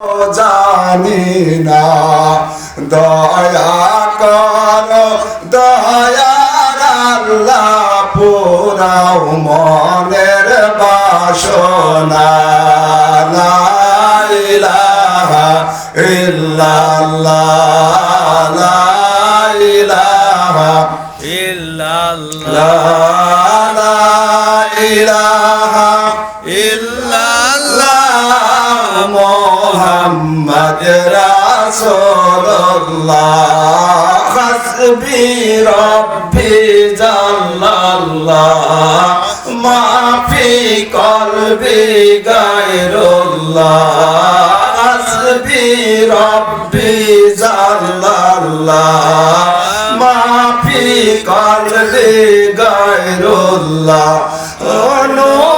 জানি না। দয়া কর দয়ার আল্লাহ পুরাও মনের বাসনা। লা ইলাহা ইল্লাল্লাহ, লা ইলাহা ইল্লাল্লাহ, লা ইলাহা ইল্লাল্লাহ মোহাম্মদ রাসূলুল্লাহ। হাসবি রব্বি জাল্লাল্লাহ। মাফি কলবি গায়রুল্লাহ। হাসবি রব্বি জাল্লাল্লাহ। মাফি কলবি গায়রুল্লাহ। ও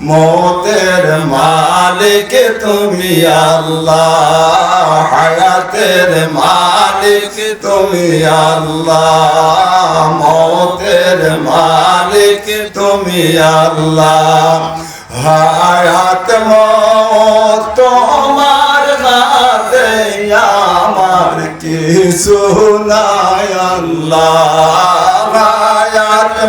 মতের মালিক তুমি আল্লাহ, হায়াতের মালিক তুমি আল্লাহ, মতের মালিক তুমি আল্লাহ। হায়াত মত তোমার হাতে আমার কিছু নাই আল্লাহ। হায়াত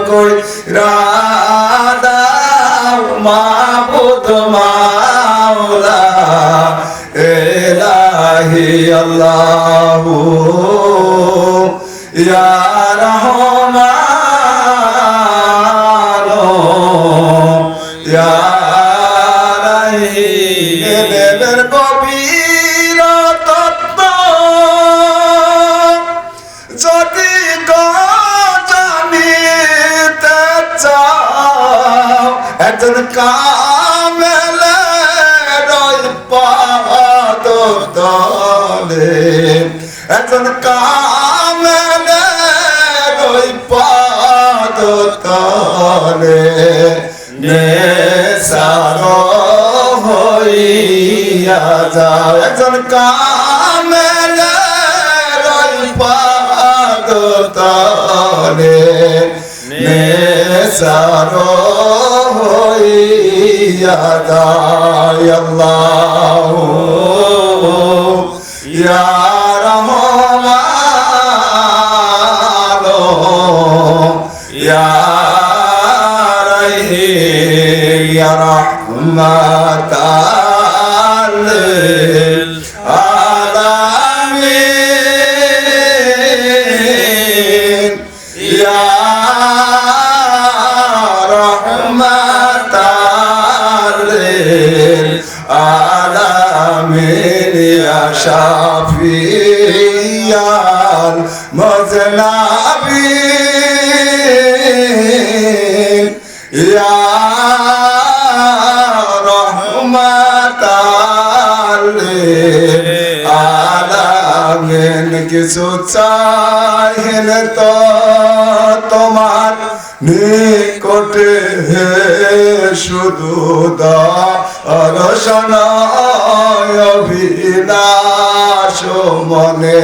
মাপ রাধা মাবুদ মাওলা এলাহি আল্লাহু। ইয়া রহমান একজন কামেলে রই পাদ তলে। একজন পাদ তলে। নেশার হইয়া যাও। একজন কামেলে রই পাদ তলে। নেশার হইয়া يداي الله يا رحمن يا رحيم يا رحمة الله شافي المذنبين পাবেন কিছু চাইলে তো তোমার নিকটে শুধু দর্শনাশ মনে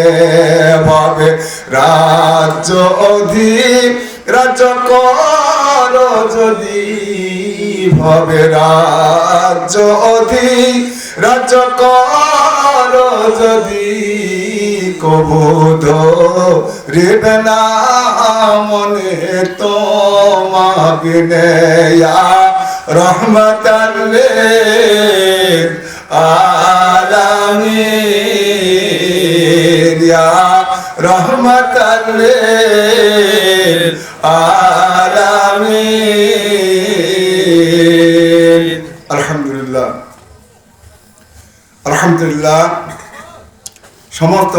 ভাবে রাজ্য অধি রাজ যদি ভাবে রাজ্য অধি রাজ্য যদি কবুধ রেবে না মনে তোমাবিনে রহমতাল্লে আলামিন ইয়া রহমতাল্লে আলামিন। আলহামদুলিল্লাহ। আলহামদুলিল্লাহ। সমস্ত